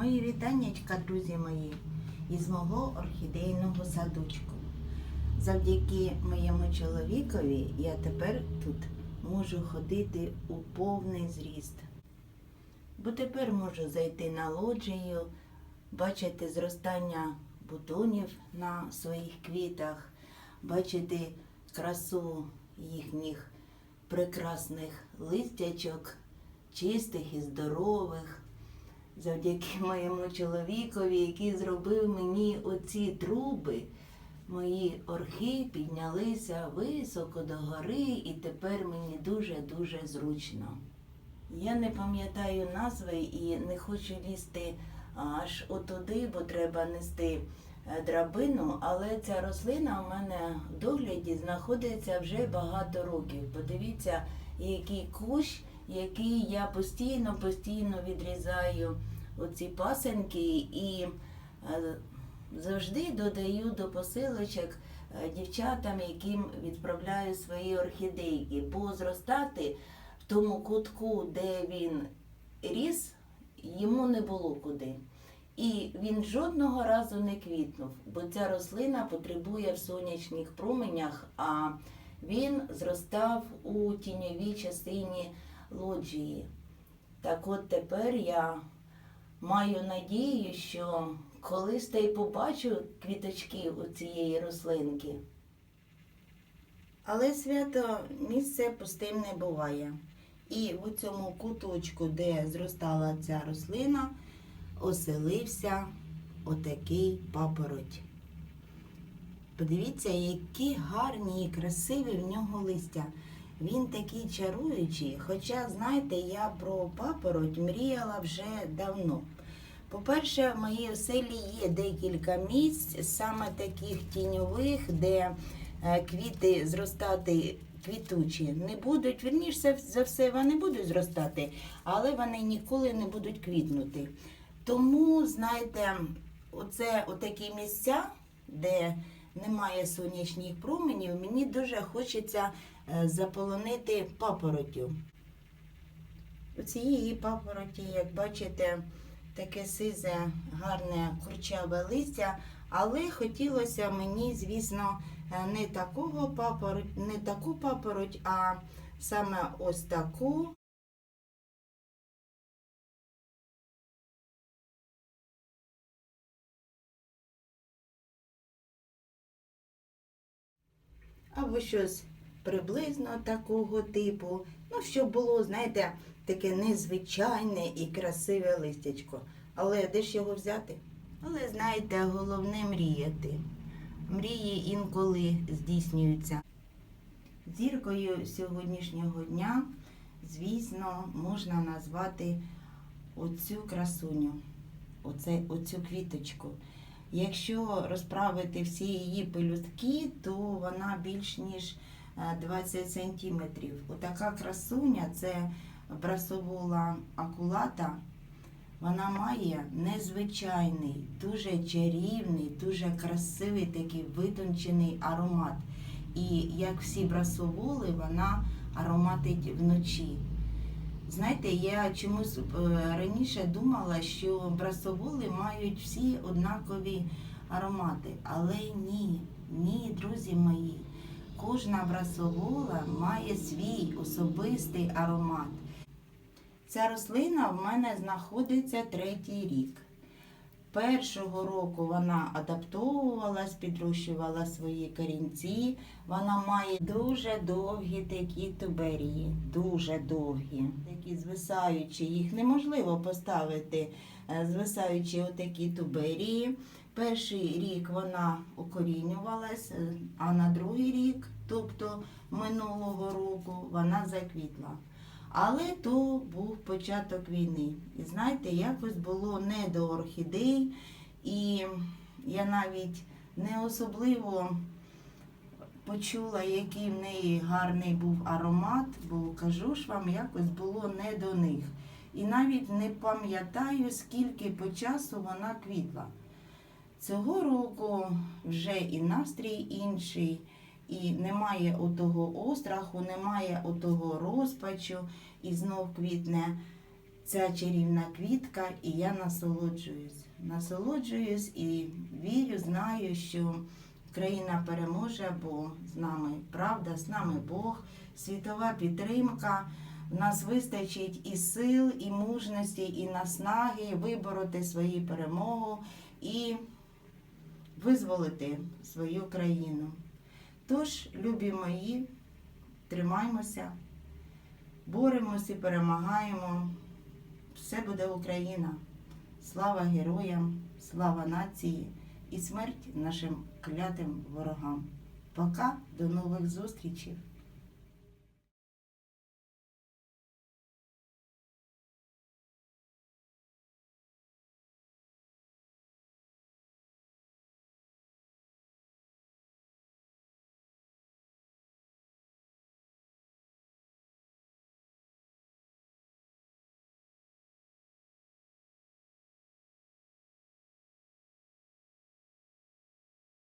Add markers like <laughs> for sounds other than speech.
Мої вітаннячка, друзі мої, із мого орхідейного садочку. Завдяки моєму чоловікові я тепер тут можу ходити у повний зріст. Бо тепер можу зайти на лоджію, бачити зростання бутонів на своїх квітах, бачити красу їхніх прекрасних листячок, чистих і здорових завдяки <laughs> моєму чоловікові, який зробив мені оці труби. Мої орхи піднялися високо до гори, і тепер мені дуже-дуже зручно. Я не пам'ятаю назви і не хочу лізти аж отуди, бо треба нести е, драбину, але ця рослина в мене в догляді знаходиться вже багато років. Подивіться, який кущ, який я постійно, постійно відрізаю оці пасенки і е, завжди додаю до посилочок е, дівчатам, яким відправляю свої орхідейки, бо зростати в тому кутку, де він ріс, йому не було куди. І він жодного разу не квітнув, бо ця рослина потребує в сонячних променях, а він зростав у тіньовій частині лоджії. Так от тепер я маю надію, що колись та й побачу квіточки у цієї рослинки. Але свято місце пустим не буває. І у цьому куточку, де зростала ця рослина, оселився отакий папороть. Подивіться, які гарні і красиві в нього листя. Він такий чаруючий, хоча, знаєте, я про папороть мріяла вже давно. По-перше, в моїй оселі є декілька місць, саме таких тіньових, де е, квіти зростати квітучі не будуть. Вірніше за все, вони будуть зростати, але вони ніколи не будуть квітнути. Тому, знаєте, оце отакі місця, де немає сонячних променів, мені дуже хочеться заполонити папоротю. У цієї папороті, як бачите, таке сизе, гарне курчаве листя, але хотілося мені, звісно, е, не такого папороть, не таку папороть, а саме ось таку. Або щось приблизно такого типу. Ну, щоб було, знаєте, таке незвичайне і красиве листячко. Але де ж його взяти? Але знаєте, головне мріяти. Мрії інколи здійснюються. Зіркою сьогоднішнього дня, звісно, можна назвати оцю красуню, оце, оцю квіточку. Якщо розправити всі її пелюстки, то вона більш ніж 20 сантиметрів. Отака красуня це брасовола акулата. Вона має незвичайний, дуже чарівний, дуже красивий такий витончений аромат. І як всі брасоволи, вона ароматить вночі. Знаєте, я чомусь е, раніше думала, що брасоволи мають всі однакові аромати. Але ні, ні, друзі мої. Кожна брасовола має свій особистий аромат. Ця рослина в мене знаходиться третій рік. Першого року вона адаптовувалась, підрощувала свої корінці. Вона має дуже довгі такі туберії, дуже довгі, такі звисаючі. Їх неможливо поставити, е, звисаючі отакі туберії. Перший рік вона укорінювалась, е, а на другий рік, тобто минулого року, вона заквітла. Але то був початок війни. І знаєте, якось було не до орхідей, і я навіть не особливо почула, який в неї гарний був аромат, бо кажу ж вам, якось було не до них. І навіть не пам'ятаю, скільки по часу вона квітла. Цього року вже і настрій інший, і немає отого остраху, немає отого розпачу, і знов квітне ця чарівна квітка, і я насолоджуюсь. Насолоджуюсь і вірю, знаю, що Україна переможе, бо з нами правда, з нами Бог, світова підтримка. В нас вистачить і сил, і мужності, і наснаги вибороти свою перемогу і визволити свою країну. Тож, любі мої, тримаймося, боремося перемагаємо. Все буде Україна. Слава героям, слава нації і смерть нашим клятим ворогам. Пока, до нових зустрічей!